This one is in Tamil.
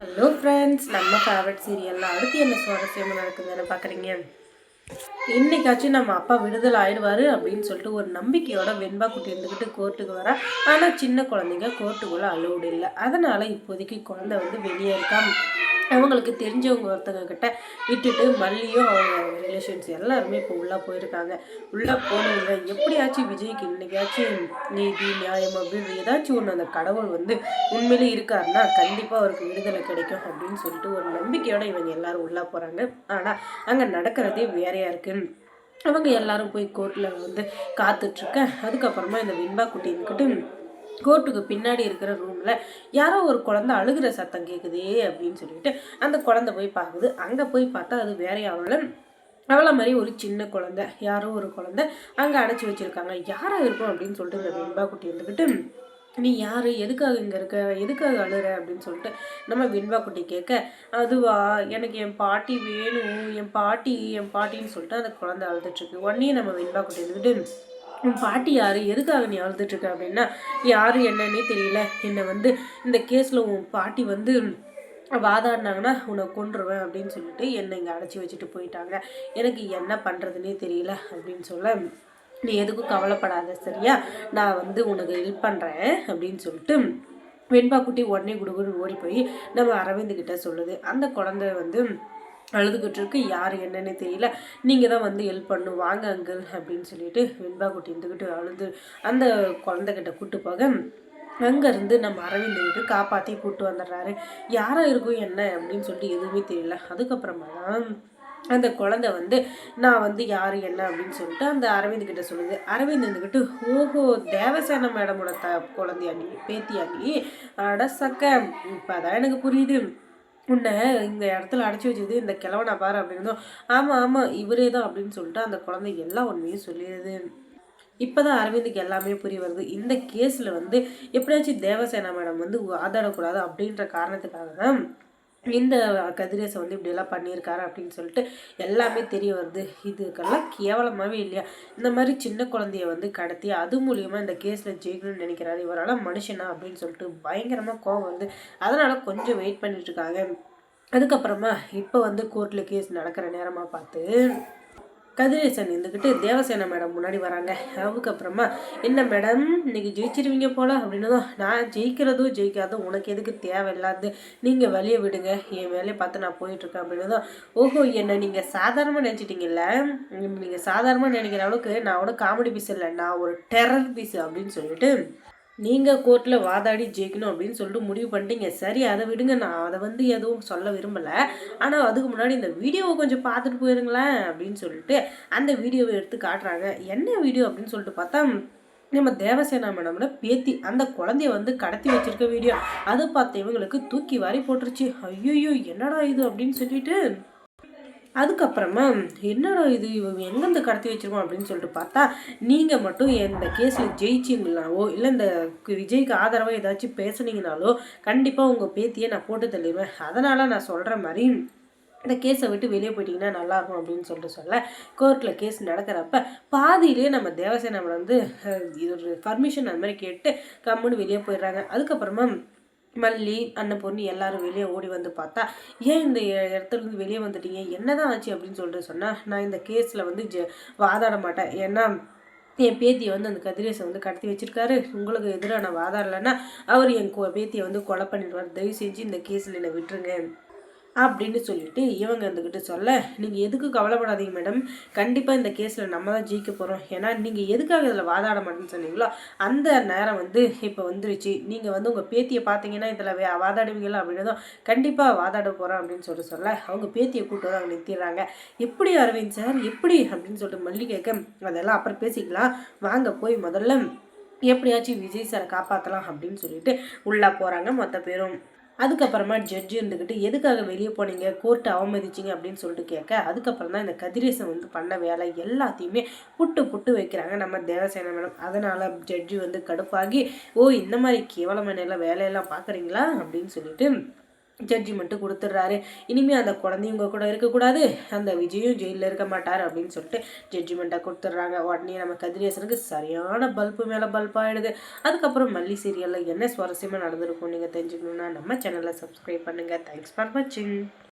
ஹலோ ஃப்ரெண்ட்ஸ் நம்ம ஃபேவரட் சீரியலில் அடுத்து என்ன சுவாரஸ்யமாக நடக்குதுன்னு பார்க்குறீங்க இன்னைக்காச்சும் நம்ம அப்பா விடுதலை ஆயிடுவாரு அப்படின்னு சொல்லிட்டு ஒரு நம்பிக்கையோட வெண்பா குட்டி இருந்துக்கிட்டு கோர்ட்டுக்கு வரா. ஆனால் சின்ன குழந்தைங்க கோர்ட்டுக்குள்ளே அலோடு இல்லை. அதனால இப்போதைக்கு குழந்தை வந்து வெளியே இருக்கா? அவங்களுக்கு தெரிஞ்சவங்க ஒருத்தங்க கிட்ட விட்டுட்டு மல்லியும் அவங்க ரிலேஷன்ஸ் எல்லாருமே இப்போ உள்ளே போயிருக்காங்க. உள்ளே போனவங்க எப்படியாச்சும் விஜய்க்கு இன்னைக்காச்சும் நீதி நியாயம் அப்படின்னு ஏதாச்சும் ஒன்று அந்த கடவுள் வந்து உண்மையிலே இருக்காருன்னா கண்டிப்பாக அவருக்கு விடுதலை கிடைக்கும் அப்படின்னு சொல்லிட்டு ஒரு நம்பிக்கையோட இவங்க எல்லாரும் உள்ளே போகிறாங்க ஆனால் அங்கே நடக்கிறதே வேறையாக இருக்குது இருக்கு. அவங்க எல்லாரும் போய் கோர்ட்டில் வந்து காத்துட்ருக்க அதுக்கப்புறமா இந்த வெண்பா குட்டி இருந்துக்கிட்டு கோர்ட்டுக்கு பின்னாடி இருக்கிற ரூமில் யாரோ ஒரு குழந்தை அழுகிற சத்தம் கேட்குதே அப்படின்னு சொல்லிட்டு அந்த குழந்தை போய் பார்க்குது அங்கே போய் பார்த்தா அது வேற அவளை அவளை மாதிரி ஒரு சின்ன குழந்தை. யாரோ ஒரு குழந்தை அங்கே அடைச்சி வச்சுருக்காங்க. யாராக இருக்கும் அப்படின்னு சொல்லிட்டு இந்த வெண்பா குட்டி இருந்துக்கிட்டு நீ யார்? எதுக்காக இங்கே இருக்க? எதுக்காக அழுற? அப்படின்னு சொல்லிட்டு நம்ம வெண்பா குட்டி கேட்க அதுவா? எனக்கு என் பாட்டி வேணும். என் பாட்டி என் பாட்டின்னு சொல்லிட்டு அந்த குழந்தை அழுதுட்ருக்கு உடனே நம்ம வெண்பா குட்டி இருந்துக்கிட்டு உன் பாட்டி யார்? எதுக்காக நீ அழுதுட்டுருக்க அப்படின்னா யார்? என்னன்னே தெரியல. என்னை வந்து இந்த கேஸில் உன் பாட்டி வந்து வாதாடினாங்கன்னா உன்னை கொண்டுருவேன் அப்படின்னு சொல்லிட்டு என்னை இங்கே அடைச்சி வச்சுட்டு போயிட்டாங்க. எனக்கு என்ன பண்ணுறதுனே தெரியல அப்படின்னு சொல்ல நீ எதுக்கும் கவலைப்படாத சரியா? நான் வந்து உனக்கு ஹெல்ப் பண்ணுறேன் அப்படின்னு சொல்லிட்டு வெண்பா குட்டி உடனே குடுகுடு ஓடி போய் நம்ம அரவிந்த் கிட்ட சொல்லுது. அந்த குழந்தை வந்து அழுதுகிட்டு இருக்கு. யார் என்னன்னு தெரியல. நீங்கள் தான் வந்து ஹெல்ப் பண்ணும் வாங்க அங்கிள் அப்படின்னு சொல்லிட்டு வெண்பா குட்டி இருந்துக்கிட்டு அழுது. அந்த குழந்தைகிட்ட கூட்டு போக அங்கேருந்து நம்ம அரவிந்த் கிட்ட காப்பாற்றி கூப்பிட்டு வந்துடுறாரு. யாராக இருக்கும் என்ன அப்படின்னு சொல்லிட்டு எதுவுமே தெரியல. அதுக்கப்புறமா தான் அந்த குழந்தை வந்து நான் வந்து யார் என்ன? அப்படின்னு சொல்லிட்டு அந்த அரவிந்த் கிட்ட சொல்லுது. அரவிந்த் இருந்துக்கிட்டு ஓஹோ தேவசேன மேடமோட த குழந்தையா நீ பேத்தியா நீ அட சக்க இப்போ அதான் எனக்கு புரியுது. உன்னை இந்த இடத்துல அடைச்சி வச்சது இந்த கிழவனை பாரு அப்படின்னு ஆமாம் ஆமாம் இவரே தான் அப்படின்னு சொல்லிட்டு அந்த குழந்தை எல்லா உண்மையும் சொல்லிடுது. இப்போ தான் அரவிந்துக்கு எல்லாமே புரிய வருது. இந்த கேஸில் வந்து எப்படியாச்சும் தேவசேனா மேடம் வந்து ஆதாடக்கூடாது அப்படின்ற காரணத்துக்காக தான் இந்த கதிரேசை வந்து இப்படியெல்லாம் பண்ணியிருக்காரு அப்படின்னு சொல்லிட்டு எல்லாமே தெரிய வருது. இதுக்கெல்லாம் கேவலமாகவே இல்லையா? இந்த மாதிரி சின்ன குழந்தைய வந்து கடத்தி அது மூலியமாக இந்த கேஸில் ஜெயிக்கணும்னு நினைக்கிறாரு. இவரால் மனுஷனா அப்படின்னு சொல்லிட்டு பயங்கரமாக கோவம் வருது. அதனால் கொஞ்சம் வெயிட் பண்ணிட்டு இருக்காங்க. அதுக்கப்புறமா இப்போ வந்து கோர்ட்டில் கேஸ் நடக்கிற நேரமாக பார்த்து கதிரேசன் இருந்துக்கிட்டு தேவசேனா மேடம் முன்னாடி வராங்க. அதுக்கப்புறமா என்ன மேடம் இன்னைக்கு ஜெயிச்சிருவீங்க போல? அப்படின்னதும் நான் ஜெயிக்கிறதும் ஜெயிக்காதும் உனக்கு எதுக்கு தேவையில்லாது நீங்கள் வெளியே விடுங்க என் வேலையை பார்த்து நான் போயிட்டுருக்கேன் அப்படின்னதும் ஓஹோ என்ன நீங்கள் சாதாரணமாக நினச்சிட்டிங்கல்ல? நீங்கள் சாதாரணமாக நினைக்கிற அளவுக்கு நான் ஒரு காமெடி பீஸ் இல்லை நான் ஒரு டெரர் பீஸ் அப்படின்னு சொல்லிட்டு நீங்கள் கோர்ட்டில் வாதாடி ஜெயிக்கணும் அப்படின்னு சொல்லிட்டு முடிவு பண்ணிட்டீங்க. சரி அதை விடுங்க. நான் அதை வந்து எதுவும் சொல்ல விரும்பலை. ஆனால் அதுக்கு முன்னாடி இந்த வீடியோவை கொஞ்சம் பார்த்துட்டு போயிருங்களேன் அப்படின்னு சொல்லிட்டு அந்த வீடியோவை எடுத்து காட்டுறாங்க. என்ன வீடியோ அப்படின்னு சொல்லிட்டு பார்த்தா நம்ம தேவசேனா மேடம்ல பேத்தி அந்த குழந்தைய வந்து கடத்தி வச்சிருக்க வீடியோ. அது பார்த்த இவங்களுக்கு தூக்கி வாரி போட்டுருச்சு. ஐயோ என்னடா இது அப்படின்னு சொல்லிட்டு அதுக்கப்புறமா என்னடா இது? இவங்க எங்கேருந்து கடத்தி வச்சிருக்கோம்? அப்படின்னு சொல்லிட்டு பார்த்தா நீங்கள் மட்டும் இந்த கேஸில் ஜெயிச்சிங்கனாவோ இல்லை இந்த விஜய்க்கு ஆதரவாக ஏதாச்சும் பேசுனீங்கனாலோ கண்டிப்பாக உங்கள் பேத்தியை நான் போட்டு தள்ளிடுவேன். அதனால் நான் சொல்கிற மாதிரி இந்த கேஸை விட்டு வெளியே போயிட்டீங்கன்னா நல்லாயிருக்கும் அப்படின்னு சொல்லிட்டு சொல்ல கோர்ட்டில் கேஸ் நடக்கிறப்ப பாதியிலேயே நம்ம தேவசேனா வந்து இது ஒரு பர்மிஷன் அந்த மாதிரி கேட்டு கம்முன்னு வெளியே போயிடுறாங்க. அதுக்கப்புறமா மல்லி அன்னபூர்ணி எல்லாரும் வெளியே ஓடி வந்து பார்த்தா ஏன் இந்த இடத்துலேருந்து வெளியே வந்துட்டீங்க? என்னதான் ஆச்சு? அப்படின்னு சொல்லிட்டு சொன்னால் நான் இந்த கேஸில் வந்து ஜ வாதாட மாட்டேன். ஏன்னா என் பேத்தியை வந்து அந்த கதிரேசை வந்து கடத்தி வச்சிருக்காரு. உங்களுக்கு எதிராக நான் வாதாடலைன்னா அவர் என் பேத்தியை வந்து கொலை பண்ணிடுவார். தயவு செஞ்சு இந்த கேஸில் என்னை விட்டுருங்க. அப்படின்னு சொல்லிட்டு இவங்க இருந்துக்கிட்டு சொல்ல நீங்கள் எதுக்கு கவலைப்படாதீங்க மேடம் கண்டிப்பாக இந்த கேஸில் நம்ம தான் ஜெயிக்க போகிறோம் ஏன்னா நீங்கள் எதுக்காக இதில் வாதாட மாட்டேன்னு சொன்னீங்களோ அந்த நேரம் வந்து இப்போ வந்துருச்சு. நீங்கள் வந்து உங்கள் பேத்தியை பார்த்தீங்கன்னா இதில் வாதாடுவீங்களா அப்படின்னதும் கண்டிப்பாக வாதாட போகிறோம் அப்படின்னு சொல்லிட்டு சொல்ல அவங்க பேத்தியை கூட்டு வந்து அவங்க நிறுத்திடுறாங்க. எப்படி அரவிந்த் சார்? எப்படி? அப்படின்னு சொல்லிட்டு மல்லி கேட்க அதெல்லாம் அப்புறம் பேசிக்கலாம். வாங்க போய் முதல்ல எப்படியாச்சும் விஜய் சாரை காப்பாற்றலாம் அப்படின்னு சொல்லிட்டு உள்ளே போகிறாங்க மொத்த பேரும். அதுக்கப்புறமா ஜட்ஜு இருந்துக்கிட்டு எதுக்காக வெளியே போனீங்க? கோர்ட்டை அவமதிச்சிங்க அப்படின்னு சொல்லிட்டு கேட்க அதுக்கப்புறம் தான் இந்த கதிரேசன் வந்து பண்ண வேலை எல்லாத்தையுமே புட்டு புட்டு வைக்கிறாங்க நம்ம தேவசேனா மேடம். அதனால் ஜட்ஜு வந்து கடுப்பாகி ஓ இந்த மாதிரி கேவலமான வேலையெல்லாம் பார்க்குறீங்களா? அப்படின்னு சொல்லிட்டு ஜட்ஜிமெண்ட்டு கொடுத்துட்றாரு. இனிமேல் அந்த குழந்தைங்க கூட இருக்கக்கூடாது. அந்த விஜயும் ஜெயிலில் இருக்க மாட்டார் அப்படின்னு சொல்லிட்டு ஜட்ஜிமெண்ட்டை கொடுத்துட்றாங்க. உடனே நம்ம கதிரேசனுக்கு சரியான பல்பு மேலே பல்பாயிடுது அதுக்கப்புறம் மல்லி சீரியலில் என்ன சுவாரஸ்யமாக நடந்திருக்கும் நீங்கள் தெரிஞ்சுக்கணுன்னா நம்ம சேனலை சப்ஸ்கிரைப் பண்ணுங்கள் தேங்க்ஸ் ஃபார் வாட்சிங்